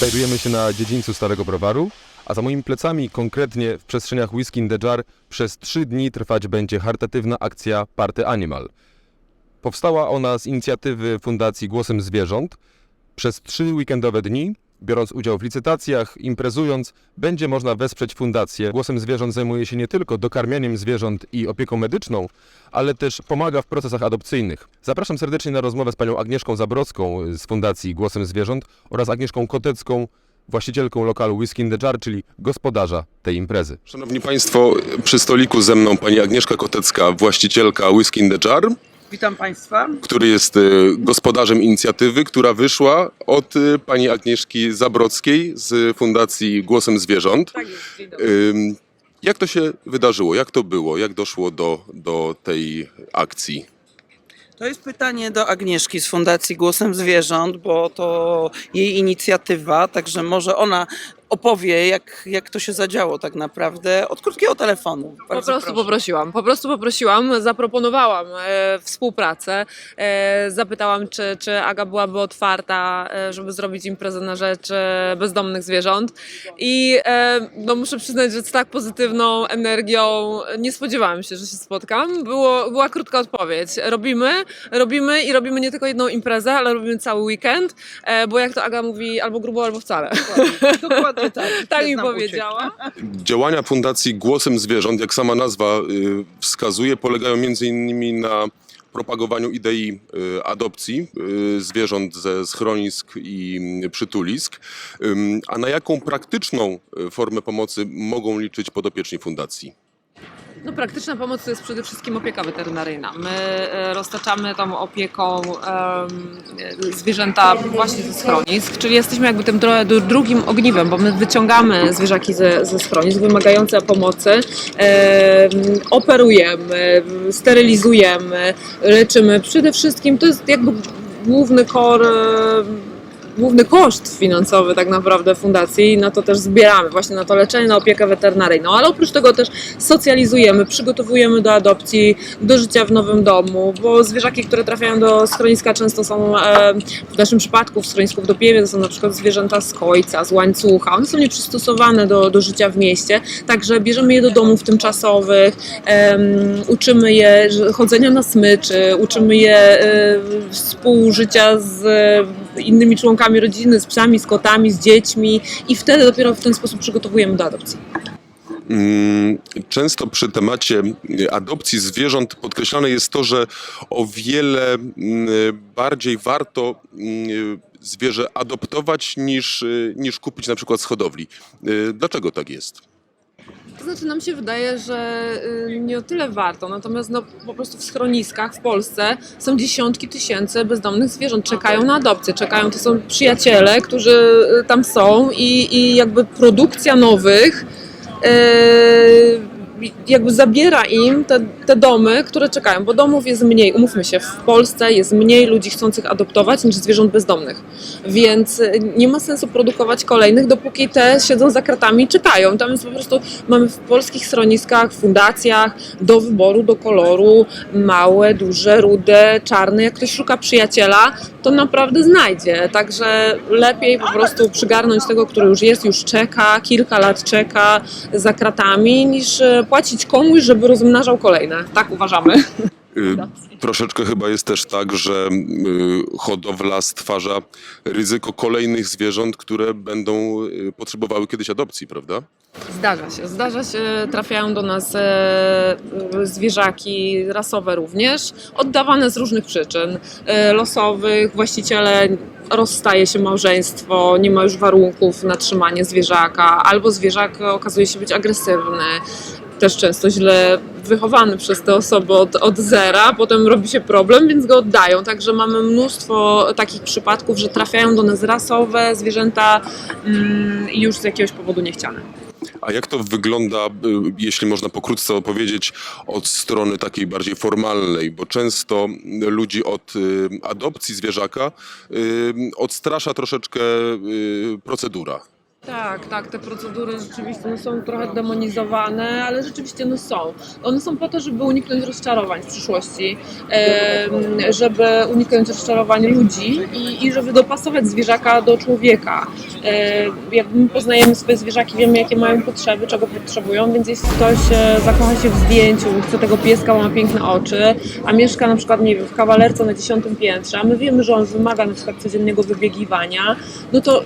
Znajdujemy się na dziedzińcu Starego Browaru, a za moimi plecami, konkretnie w przestrzeniach Whisky in the Jar, przez trzy dni trwać będzie charytatywna akcja Party Animal. Powstała ona z inicjatywy Fundacji Głosem Zwierząt. Przez trzy weekendowe dni, biorąc udział w licytacjach, imprezując, będzie można wesprzeć fundację. Głosem Zwierząt zajmuje się nie tylko dokarmianiem zwierząt i opieką medyczną, ale też pomaga w procesach adopcyjnych. Zapraszam serdecznie na rozmowę z panią Agnieszką Zabrocką z Fundacji Głosem Zwierząt oraz Agnieszką Kotecką, właścicielką lokalu Whisky in the Jar, czyli gospodarza tej imprezy. Szanowni Państwo, przy stoliku ze mną pani Agnieszka Kotecka, właścicielka Whisky in the Jar, Witam Państwa. który jest e, gospodarzem inicjatywy, która wyszła od e, pani Agnieszki Zabrockiej z Fundacji Głosem Zwierząt. Tak jest, dzień dobry. Ym, Jak to się wydarzyło? Jak to było? Jak doszło do, do tej akcji? To jest pytanie do Agnieszki z Fundacji Głosem Zwierząt, bo to jej inicjatywa, także może ona opowie, jak, jak to się zadziało tak naprawdę od krótkiego telefonu. Po Bardzo prostu proszę. poprosiłam, po prostu poprosiłam, zaproponowałam e, współpracę, e, zapytałam, czy, czy Aga byłaby otwarta, e, żeby zrobić imprezę na rzecz e, bezdomnych zwierząt i e, no, muszę przyznać, że z tak pozytywną energią nie spodziewałam się, że się spotkam. Było, była krótka odpowiedź. Robimy, robimy i robimy nie tylko jedną imprezę, ale robimy cały weekend, e, bo jak to Aga mówi, albo grubo, albo wcale. Dokładnie, dokładnie tak. Tak mi powiedziała. Działania Fundacji Głosem Zwierząt, jak sama nazwa y, wskazuje, polegają między innymi na propagowaniu idei y, adopcji y, zwierząt ze schronisk i przytulisk. A na jaką praktyczną formę pomocy mogą liczyć podopieczni fundacji? No, praktyczna pomoc to jest przede wszystkim opieka weterynaryjna. My e, roztaczamy tą opieką em, zwierzęta właśnie ze schronisk, czyli jesteśmy jakby tym drugim ogniwem, bo my wyciągamy zwierzaki ze, ze schronisk wymagające pomocy, em, operujemy, sterylizujemy, leczymy. Przede wszystkim to jest jakby główny em, główny koszt finansowy tak naprawdę fundacji na to też zbieramy, właśnie na to leczenie, na opiekę weterynaryjną, ale oprócz tego też socjalizujemy, przygotowujemy do adopcji, do życia w nowym domu, bo zwierzaki, które trafiają do schroniska często są, e, w naszym przypadku w schronisku w Dopiewie, to są na przykład zwierzęta z kojca, z łańcucha, one są nieprzystosowane do, do życia w mieście, także bierzemy je do domów tymczasowych, uczymy je chodzenia na smyczy, uczymy je e, współżycia z innymi członkami rodziny, z psami, z kotami, z dziećmi i wtedy dopiero w ten sposób przygotowujemy do adopcji. Mm, Często przy temacie adopcji zwierząt podkreślane jest to, że o wiele mm, bardziej warto mm, zwierzę adoptować niż, y, niż kupić na przykład z hodowli. Y, Dlaczego tak jest? Znaczy nam się wydaje, że y, nie o tyle warto, natomiast no, po prostu w schroniskach w Polsce są dziesiątki tysięcy bezdomnych zwierząt, czekają na adopcję, czekają, to są przyjaciele, którzy y, tam są i, i jakby produkcja nowych y, jakby zabiera im te, te domy, które czekają, bo domów jest mniej, umówmy się, w Polsce jest mniej ludzi chcących adoptować niż zwierząt bezdomnych, więc y, nie ma sensu produkować kolejnych, dopóki te siedzą za kratami i czekają. Tam jest po prostu, mamy w polskich schroniskach, fundacjach do wyboru, do koloru, małe, duże, rude, czarne. Jak ktoś szuka przyjaciela, to naprawdę znajdzie. Także lepiej po prostu przygarnąć tego, który już jest, już czeka, kilka lat czeka za kratami, niż e, płacić komuś, żeby rozmnażał kolejne. Tak uważamy. Y, Troszeczkę chyba jest też tak, że y, hodowla stwarza ryzyko kolejnych zwierząt, które będą y, potrzebowały kiedyś adopcji, prawda? Zdarza się, zdarza się, trafiają do nas e, zwierzaki rasowe również, oddawane z różnych przyczyn e, losowych, właściciele rozstaje się małżeństwo, nie ma już warunków na trzymanie zwierzaka, albo zwierzak okazuje się być agresywny, też często źle wychowany przez te osoby od, od zera, potem robi się problem, więc go oddają. Także mamy mnóstwo takich przypadków, że trafiają do nas rasowe zwierzęta mm, już z jakiegoś powodu niechciane. A jak to wygląda, y, jeśli można pokrótce opowiedzieć, od strony takiej bardziej formalnej? Bo często ludzi od y, adopcji zwierzaka y, odstrasza troszeczkę procedura. Tak, tak, te procedury rzeczywiście no, są trochę demonizowane, ale rzeczywiście no, są. One są po to, żeby uniknąć rozczarowań w przyszłości, em, żeby uniknąć rozczarowań ludzi i, i żeby dopasować zwierzaka do człowieka. E, jak my poznajemy swoje zwierzaki, wiemy jakie mają potrzeby, czego potrzebują, więc jeśli ktoś e, zakocha się w zdjęciu, chce tego pieska, ma piękne oczy, a mieszka na przykład, nie wiem, w kawalerce na dziesiątym piętrze, a my wiemy, że on wymaga na przykład codziennego wybiegiwania, no to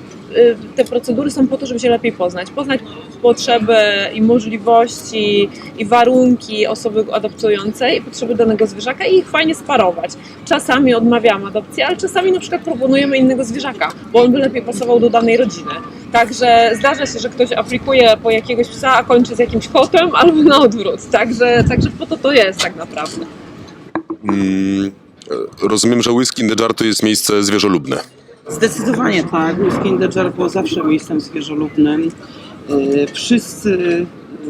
te procedury są po to, żeby się lepiej poznać. Poznać potrzeby i możliwości i warunki osoby adoptującej potrzeby danego zwierzaka i ich fajnie sparować. Czasami odmawiamy adopcji, ale czasami na przykład proponujemy innego zwierzaka, bo on by lepiej pasował do danej rodziny. Także zdarza się, że ktoś aplikuje po jakiegoś psa, a kończy z jakimś kotem albo na odwrót. Także, także po to to jest tak naprawdę. Mm, e, rozumiem, że Whisky in the Jar to jest miejsce zwierzolubne. Zdecydowanie tak. Whisky in the Jar było zawsze miejscem zwierzolubnym. Yy, Wszyscy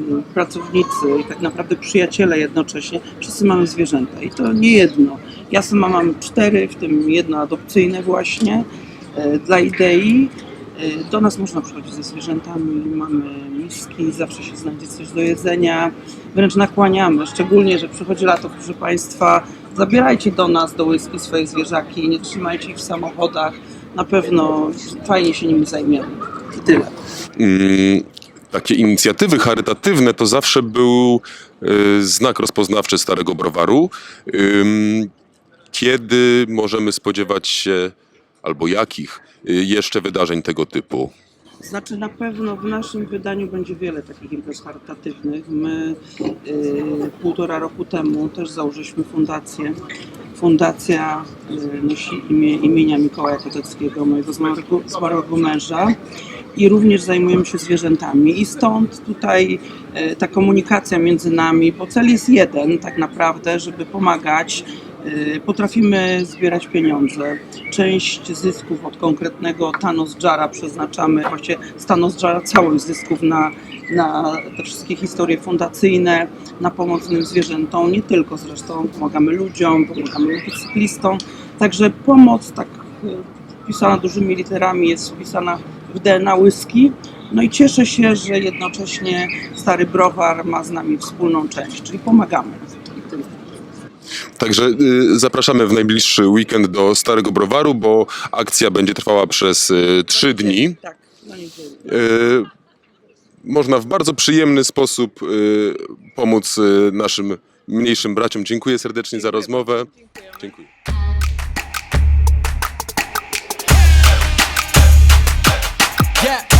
yy, pracownicy i tak naprawdę przyjaciele jednocześnie, wszyscy mamy zwierzęta i to nie jedno. Ja sama mam cztery, w tym jedno adopcyjne właśnie yy, dla idei. Do nas można przychodzić ze zwierzętami, mamy miski, zawsze się znajdzie coś do jedzenia. Wręcz nakłaniamy, szczególnie, że przychodzi lato, proszę Państwa, zabierajcie do nas, do whisky swoje zwierzaki, nie trzymajcie ich w samochodach. Na pewno fajnie się nimi zajmiemy. I tyle. Mm, takie inicjatywy charytatywne to zawsze był y, znak rozpoznawczy Starego Browaru. Ym, Kiedy możemy spodziewać się, albo jakich y, jeszcze wydarzeń tego typu? Znaczy na pewno w naszym wydaniu będzie wiele takich imprez charytatywnych. My y, półtora roku temu też założyliśmy fundację. Fundacja y, nosi imię, imienia Mikołaja Koteckiego, mojego zmarłego, zmarłego męża. I również zajmujemy się zwierzętami. I stąd tutaj y, ta komunikacja między nami, bo cel jest jeden tak naprawdę, żeby pomagać. Y, Potrafimy zbierać pieniądze. Część zysków od konkretnego Thanos Jara przeznaczamy, właściwie z Thanos Jara całość zysków na, na te wszystkie historie fundacyjne, na pomoc innym zwierzętom, nie tylko zresztą, pomagamy ludziom, pomagamy motocyklistom. Także pomoc tak y, wpisana dużymi literami jest wpisana w DNA whisky. No i cieszę się, że jednocześnie Stary Browar ma z nami wspólną część, czyli pomagamy. Także y, zapraszamy w najbliższy weekend do Starego Browaru, bo akcja będzie trwała przez y, trzy dni. Y, można w bardzo przyjemny sposób y, pomóc y, naszym mniejszym braciom. Dziękuję serdecznie za rozmowę. Dziękuję. Yeah.